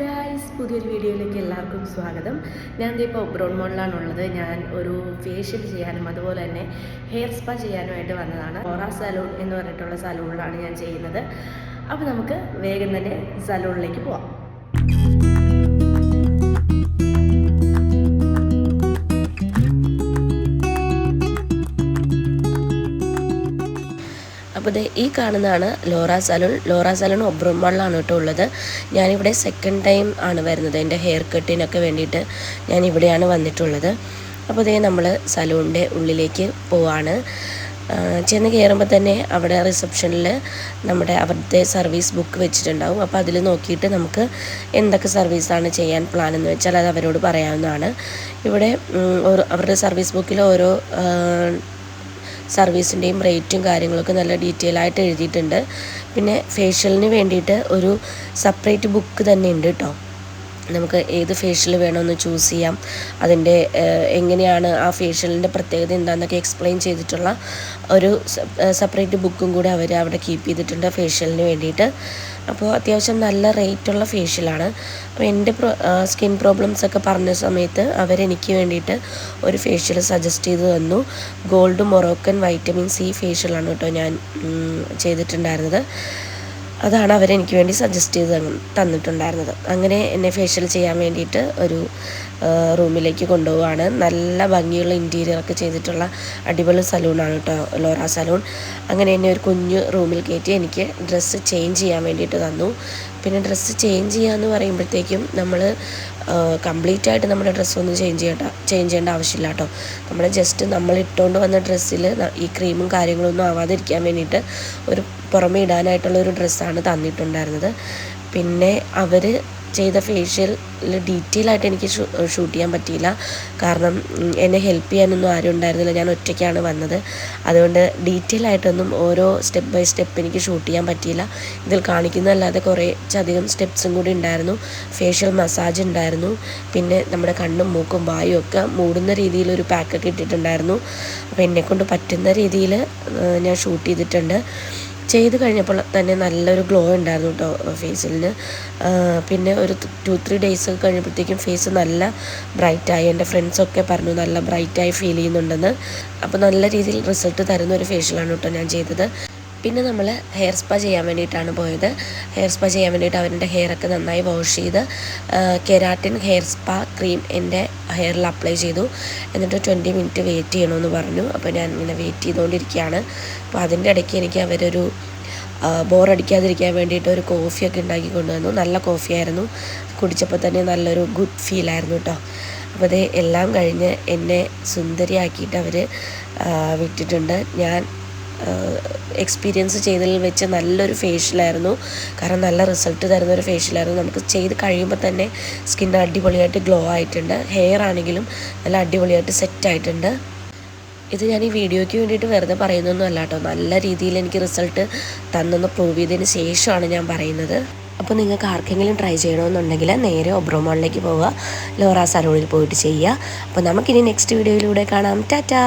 Guys പുതിയൊരു വീഡിയോയിലേക്ക് എല്ലാവർക്കും സ്വാഗതം. ഞാൻ ഇപ്പോൾ ബ്രൗൺ മോളിലാണുള്ളത് ഞാൻ ഒരു ഫേഷ്യൽ ചെയ്യാനും അതുപോലെ തന്നെ ഹെയർ സ്പാ ചെയ്യാനുമായിട്ട് വന്നതാണ്. ഓറ സലൂൺ എന്ന് പറഞ്ഞിട്ടുള്ള സലൂണിലാണ് ഞാൻ ചെയ്യുന്നത്. അപ്പോൾ നമുക്ക് വേഗം തന്നെ സലൂണിലേക്ക് പോവാം. അപ്പോൾ ദേ ഈ കാണുന്നതാണ് ലോറ സലൂൺ. ലോറ സലൂൺ ഒബ്രംബാളിലാണ് കേട്ടോ ഉള്ളത്. ഞാനിവിടെ സെക്കൻഡ് ടൈം ആണ് വരുന്നത് എന്റെ ഹെയർ കട്ടിനൊക്കെ വേണ്ടിയിട്ട് ഞാൻ ഇവിടെയാണ് വന്നിട്ടുള്ളത്. അപ്പോൾ ദേ നമ്മൾ സലൂണിന്റെ ഉള്ളിലേക്ക് പോവാണ്. ചെന്ന് കയറുമ്പോൾ തന്നെ അവിടെ റിസപ്ഷനിൽ നമ്മുടെ അവരുടെ സർവീസ് ബുക്ക് വെച്ചിട്ടുണ്ടാവും. അപ്പോൾ അതിൽ നോക്കിയിട്ട് നമുക്ക് എന്തൊക്കെ സർവീസാണ് ചെയ്യാൻ പ്ലാൻ എന്ന് വെച്ചാൽ അത് അവരോട് പറയാവുന്നതാണ്. ഇവിടെ അവരുടെ സർവീസ് ബുക്കിൽ ഓരോ സർവീസിന്റെയും റേറ്റും കാര്യങ്ങളൊക്കെ നല്ല ഡീറ്റെയിൽ ആയിട്ട് എഴുതിയിട്ടുണ്ട്. പിന്നെ ഫേഷ്യലിന് വേണ്ടിയിട്ട് ഒരു സെപ്പറേറ്റ് ബുക്ക് തന്നെ ഉണ്ട് കേട്ടോ നമുക്ക് ഏത് ഫേഷ്യൽ വേണമെന്ന് ചൂസ് ചെയ്യാം. അതിന്റെ എങ്ങനെയാണ് ആ ഫേഷ്യലിന്റെ പ്രത്യേകത എന്താണെന്നൊക്കെ എക്സ്പ്ലെയിൻ ചെയ്തിട്ടുള്ള ഒരു സെപ്പറേറ്റ് ബുക്കും കൂടി അവർ അവിടെ കീപ്പ് ചെയ്തിട്ടുണ്ട് ഫേഷ്യലിന് വേണ്ടിയിട്ട്. അപ്പോൾ അത്യാവശ്യം നല്ല റേറ്റുള്ള ഫേഷ്യലാണ് അപ്പോൾ എന്റെ സ്കിൻ പ്രോബ്ലംസ് ഒക്കെ പറഞ്ഞ സമയത്ത് അവരെനിക്ക് വേണ്ടിയിട്ട് ഒരു ഫേഷ്യൽ സജസ്റ്റ് ചെയ്ത് തന്നു. ഗോൾഡ് മൊറോക്കൻ വൈറ്റമിൻ സി ഫേഷ്യലാണ് കേട്ടോ ഞാൻ ചെയ്തിട്ടുണ്ടായിരുന്നത്. അതാണ് അവരെനിക്ക് വേണ്ടി സജസ്റ്റ് ചെയ്ത് തന്ന് തന്നിട്ടുണ്ടായിരുന്നത്. അങ്ങനെ എന്നെ ഫേഷ്യൽ ചെയ്യാൻ വേണ്ടിയിട്ട് ഒരു റൂമിലേക്ക് കൊണ്ടുപോവാണ് നല്ല ഭംഗിയുള്ള ഇന്റീരിയറൊക്കെ ചെയ്തിട്ടുള്ള അടിപൊളി സലൂണാണ് കേട്ടോ ലോറ സലൂൺ. അങ്ങനെ എന്നെ ഒരു കുഞ്ഞു റൂമിൽ കയറ്റി എനിക്ക് ഡ്രസ്സ് ചേഞ്ച് ചെയ്യാൻ വേണ്ടിയിട്ട് തന്നു. പിന്നെ ഡ്രസ്സ് ചേഞ്ച് ചെയ്യാമെന്ന് പറയുമ്പോഴത്തേക്കും നമ്മൾ കംപ്ലീറ്റ് ആയിട്ട് നമ്മുടെ ഡ്രസ്സൊന്നും ചേഞ്ച് ചെയ്യേണ്ട ചേഞ്ച് ചെയ്യേണ്ട ആവശ്യമില്ല കേട്ടോ നമ്മൾ ജസ്റ്റ് നമ്മൾ ഇട്ടുകൊണ്ട് വന്ന ഡ്രസ്സിൽ ഈ ക്രീമും കാര്യങ്ങളൊന്നും ആവാതിരിക്കാൻ വേണ്ടിയിട്ട് ഒരു പുറമെ ഇടാനായിട്ടുള്ള ഒരു ഡ്രസ്സാണ് തന്നിട്ടുണ്ടായിരുന്നത്. പിന്നെ അവർ ചെയ്ത ഫേഷ്യൽ ഡീറ്റെയിൽ ആയിട്ട് എനിക്ക് ഷൂട്ട് ചെയ്യാൻ പറ്റിയില്ല. കാരണം എന്നെ ഹെൽപ്പ് ചെയ്യാനൊന്നും ആരും ഉണ്ടായിരുന്നില്ല. ഞാൻ ഒറ്റയ്ക്കാണ് വന്നത്. അതുകൊണ്ട് ഡീറ്റെയിൽ ആയിട്ടൊന്നും ഓരോ സ്റ്റെപ്പ് ബൈ സ്റ്റെപ്പ് എനിക്ക് ഷൂട്ട് ചെയ്യാൻ പറ്റിയില്ല. ഇതിൽ കാണിക്കുന്നതല്ലാതെ കുറേയധികം സ്റ്റെപ്സും കൂടി ഉണ്ടായിരുന്നു. ഫേഷ്യൽ മസാജ് ഉണ്ടായിരുന്നു. പിന്നെ നമ്മുടെ കണ്ണും മൂക്കും വായും ഒക്കെ മൂടുന്ന രീതിയിലൊരു പാക്കൊക്കെ ഇട്ടിട്ടുണ്ടായിരുന്നു. അപ്പോൾ എന്നെക്കൊണ്ട് പറ്റുന്ന രീതിയിൽ ഞാൻ ഷൂട്ട് ചെയ്തിട്ടുണ്ട്. ചെയ്ത് കഴിഞ്ഞപ്പോൾ തന്നെ നല്ലൊരു ഗ്ലോ ഉണ്ടായിരുന്നു കേട്ടോ ഫേസിലിന് പിന്നെ ഒരു ടു ത്രീ ഡേയ്സ് ഒക്കെ കഴിഞ്ഞപ്പോഴത്തേക്കും ഫേസ് നല്ല ബ്രൈറ്റായി എന്റെ ഫ്രണ്ട്സൊക്കെ പറഞ്ഞു നല്ല ബ്രൈറ്റായി ഫീൽ ചെയ്യുന്നുണ്ടെന്ന്. അപ്പോൾ നല്ല രീതിയിൽ റിസൾട്ട് തരുന്ന ഒരു ഫേഷ്യലാണ് കേട്ടോ ഞാൻ ചെയ്തത്. പിന്നെ നമ്മൾ ഹെയർ സ്പാ ചെയ്യാൻ വേണ്ടിയിട്ടാണ് പോയത്. ഹെയർ സ്പാ ചെയ്യാൻ വേണ്ടിയിട്ട് അവരുടെ ഹെയറൊക്കെ നന്നായി വാഷ് ചെയ്ത് കെരാറ്റിൻ ഹെയർ സ്പാ ക്രീം എന്റെ ഹെയറിൽ അപ്ലൈ ചെയ്തു. എന്നിട്ട് ട്വന്റി മിനിറ്റ് വെയിറ്റ് ചെയ്യണമെന്ന് പറഞ്ഞു. അപ്പോൾ ഞാൻ ഇങ്ങനെ വെയിറ്റ് ചെയ്തുകൊണ്ടിരിക്കുകയാണ് അപ്പോൾ അതിന്റെ ഇടയ്ക്ക് എനിക്ക് അവരൊരു ബോറടിക്കാതിരിക്കാൻ വേണ്ടിയിട്ട് ഒരു കോഫിയൊക്കെ ഉണ്ടാക്കി കൊണ്ടുവന്നു. നല്ല കോഫിയായിരുന്നു കുടിച്ചപ്പോൾ തന്നെ നല്ലൊരു ഗുഡ് ഫീലായിരുന്നു കേട്ടോ. അപ്പോൾ അത് എല്ലാം കഴിഞ്ഞ് എന്നെ സുന്ദരിയാക്കിയിട്ട് അവർ വിട്ടിട്ടുണ്ട്. ഞാൻ എക്സ്പീരിയൻസ് ചെയ്തതിൽ വെച്ച് നല്ലൊരു ഫേഷ്യലായിരുന്നു കാരണം നല്ല റിസൾട്ട് തരുന്ന ഒരു ഫേഷ്യലായിരുന്നു നമുക്ക് ചെയ്ത് കഴിയുമ്പോൾ തന്നെ സ്കിൻ അടിപൊളിയായിട്ട് ഗ്ലോ ആയിട്ടുണ്ട്. ഹെയർ ആണെങ്കിലും നല്ല അടിപൊളിയായിട്ട് സെറ്റ് ആയിട്ടുണ്ട്. ഇത് ഞാൻ ഈ വീഡിയോയ്ക്ക് വേണ്ടിയിട്ട് വെറുതെ പറയുന്നൊന്നും അല്ല കേട്ടോ. നല്ല രീതിയിൽ എനിക്ക് റിസൾട്ട് തന്നെന്ന് പ്രൂവ് ചെയ്തതിന് ശേഷമാണ് ഞാൻ പറയുന്നത്. അപ്പോൾ നിങ്ങൾക്ക് ആർക്കെങ്കിലും ട്രൈ ചെയ്യണമെന്നുണ്ടെങ്കിൽ നേരെ ഒബ്രോമോളിലേക്ക് പോവുക. ലോറ സലൂണിൽ പോയിട്ട് ചെയ്യുക. അപ്പോൾ നമുക്കിനി നെക്സ്റ്റ് വീഡിയോയിലൂടെ കാണാം. ടാറ്റാ!